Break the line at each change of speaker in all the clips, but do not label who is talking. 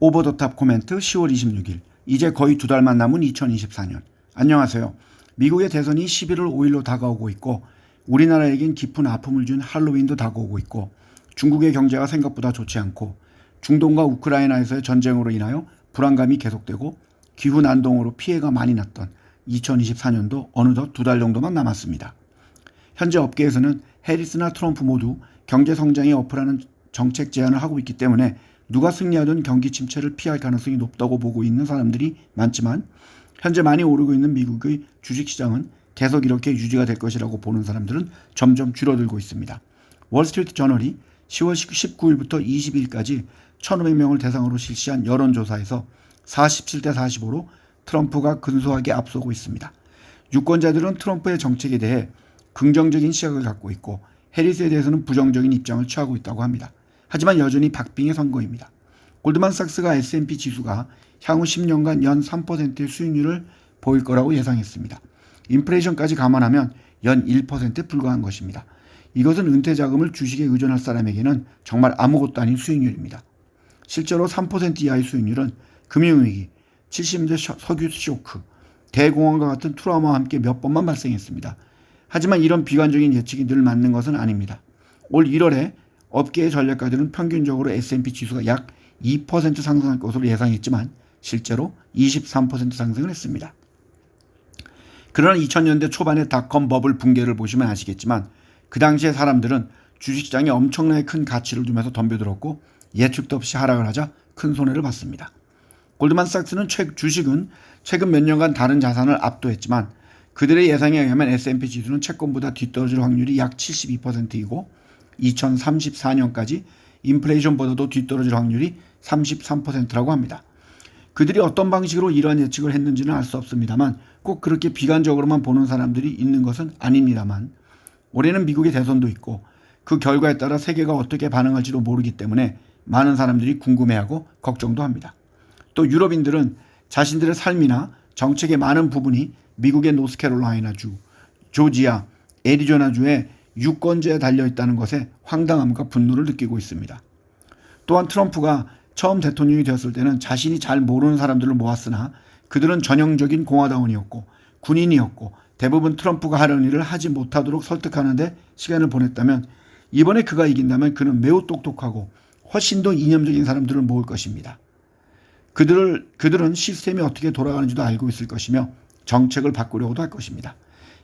오버 더 탑 코멘트 10월 26일. 이제 거의 두 달만 남은 2024년. 안녕하세요. 미국의 대선이 11월 5일로 다가오고 있고 우리나라에겐 깊은 아픔을 준 할로윈도 다가오고 있고 중국의 경제가 생각보다 좋지 않고 중동과 우크라이나에서의 전쟁으로 인하여 불안감이 계속되고 기후 난동으로 피해가 많이 났던 2024년도 어느덧 두 달 정도만 남았습니다. 현재 업계에서는 해리스나 트럼프 모두 경제 성장에 어플하는 정책 제안을 하고 있기 때문에 누가 승리하든 경기 침체를 피할 가능성이 높다고 보고 있는 사람들이 많지만 현재 많이 오르고 있는 미국의 주식시장은 계속 이렇게 유지가 될 것이라고 보는 사람들은 점점 줄어들고 있습니다. 월스트리트 저널이 10월 19일부터 20일까지 1,500명을 대상으로 실시한 여론조사에서 47대 45로 트럼프가 근소하게 앞서고 있습니다. 유권자들은 트럼프의 정책에 대해 긍정적인 시각을 갖고 있고 해리스에 대해서는 부정적인 입장을 취하고 있다고 합니다. 하지만 여전히 박빙의 선거입니다. 골드만삭스가 S&P 지수가 향후 10년간 연 3%의 수익률을 보일 거라고 예상했습니다. 인플레이션까지 감안하면 연 1%에 불과한 것입니다. 이것은 은퇴 자금을 주식에 의존할 사람에게는 정말 아무것도 아닌 수익률입니다. 실제로 3% 이하의 수익률은 금융위기, 70년대 석유 쇼크, 대공황과 같은 트라우마와 함께 몇 번만 발생했습니다. 하지만 이런 비관적인 예측이 늘 맞는 것은 아닙니다. 올 1월에 업계의 전략가들은 평균적으로 S&P 지수가 약 2% 상승할 것으로 예상했지만 실제로 23% 상승을 했습니다. 그러나 2000년대 초반의 닷컴 버블 붕괴를 보시면 아시겠지만 그 당시에 사람들은 주식시장에 엄청나게 큰 가치를 두면서 덤벼들었고 예측도 없이 하락을 하자 큰 손해를 봤습니다. 골드만삭스는 최, 주식은 최근 몇 년간 다른 자산을 압도했지만 그들의 예상에 의하면 S&P 지수는 채권보다 뒤떨어질 확률이 약 72%이고 2034년까지 인플레이션보다도 뒤떨어질 확률이 33%라고 합니다. 그들이 어떤 방식으로 이러한 예측을 했는지는 알 수 없습니다만 꼭 그렇게 비관적으로만 보는 사람들이 있는 것은 아닙니다만 올해는 미국의 대선도 있고 그 결과에 따라 세계가 어떻게 반응할지도 모르기 때문에 많은 사람들이 궁금해하고 걱정도 합니다. 또 유럽인들은 자신들의 삶이나 정책의 많은 부분이 미국의 노스캐롤라이나주, 조지아, 애리조나주의 유권제에 달려 있다는 것에 황당함과 분노를 느끼고 있습니다. 또한 트럼프가 처음 대통령이 되었을 때는 자신이 잘 모르는 사람들을 모았으나 그들은 전형적인 공화당원이었고 군인이었고 대부분 트럼프가 하려는 일을 하지 못하도록 설득하는데 시간을 보냈다면 이번에 그가 이긴다면 그는 매우 똑똑하고 훨씬 더 이념적인 사람들을 모을 것입니다. 그들을, 그들은 시스템이 어떻게 돌아가는지도 알고 있을 것이며 정책을 바꾸려고도 할 것입니다.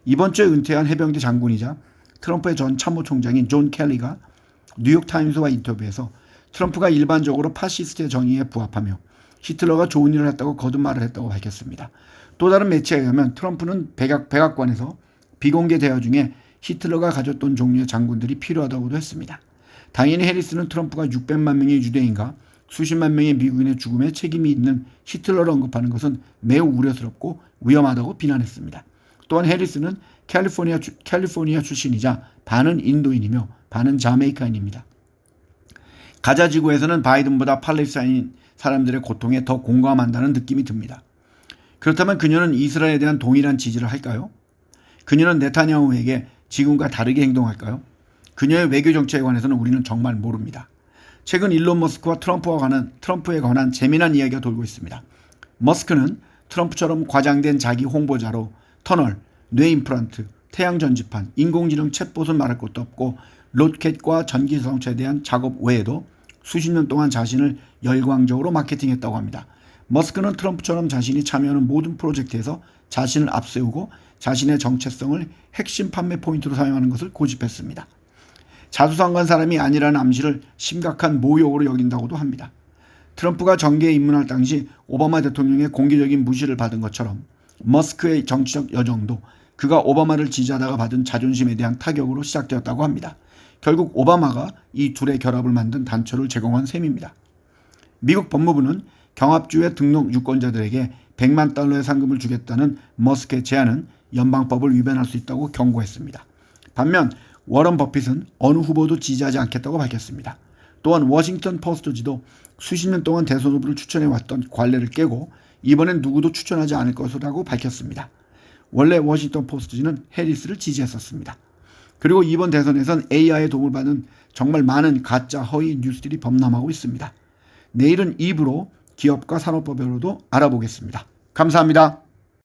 이번 주에 은퇴한 해병대 장군이자 트럼프의 전 참모총장인 존 켈리가 뉴욕타임스와 인터뷰에서 트럼프가 일반적으로 파시스트의 정의에 부합하며 히틀러가 좋은 일을 했다고 거듭말을 했다고 밝혔습니다. 또 다른 매체에 의하면 트럼프는 백악, 백악관에서 비공개 대화 중에 히틀러가 가졌던 종류의 장군들이 필요하다고도 했습니다. 당연히 해리스는 트럼프가 600만 명의 유대인과 수십만 명의 미국인의 죽음에 책임이 있는 히틀러를 언급하는 것은 매우 우려스럽고 위험하다고 비난했습니다. 또한 해리스는 캘리포니아, 캘리포니아 출신이자 반은 인도인이며 반은 자메이카인입니다. 가자 지구에서는 바이든보다 팔레스타인 사람들의 고통에 더 공감한다는 느낌이 듭니다. 그렇다면 그녀는 이스라엘에 대한 동일한 지지를 할까요? 그녀는 네타냐후에게 지금과 다르게 행동할까요? 그녀의 외교 정책에 관해서는 우리는 정말 모릅니다. 최근 일론 머스크와 트럼프와 관한 트럼프에 관한 재미난 이야기가 돌고 있습니다. 머스크는 트럼프처럼 과장된 자기 홍보자로 터널, 뇌 임플란트, 태양 전지판, 인공지능 챗봇을 말할 것도 없고 로켓과 전기 자동차에 대한 작업 외에도 수십 년 동안 자신을 열광적으로 마케팅했다고 합니다. 머스크는 트럼프처럼 자신이 참여하는 모든 프로젝트에서 자신을 앞세우고 자신의 정체성을 핵심 판매 포인트로 사용하는 것을 고집했습니다. 자수성가한 사람이 아니라는 암시를 심각한 모욕으로 여긴다고도 합니다. 트럼프가 정계에 입문할 당시 오바마 대통령의 공개적인 무시를 받은 것처럼 머스크의 정치적 여정도 그가 오바마를 지지하다가 받은 자존심에 대한 타격으로 시작되었다고 합니다. 결국 오바마가 이 둘의 결합을 만든 단초를 제공한 셈입니다. 미국 법무부는 경합주의 등록 유권자들에게 100만 달러의 상금을 주겠다는 머스크의 제안은 연방법을 위반할 수 있다고 경고했습니다. 반면 워런 버핏은 어느 후보도 지지하지 않겠다고 밝혔습니다. 또한 워싱턴 포스트지도 수십 년 동안 대선 후보를 추천해 왔던 관례를 깨고 이번엔 누구도 추천하지 않을 것이라고 밝혔습니다. 원래 워싱턴 포스트지는 해리스를 지지했었습니다. 그리고 이번 대선에선 AI의 도움을 받는 정말 많은 가짜 허위 뉴스들이 범람하고 있습니다. 내일은 2부로 기업과 산업법으로도 알아보겠습니다. 감사합니다.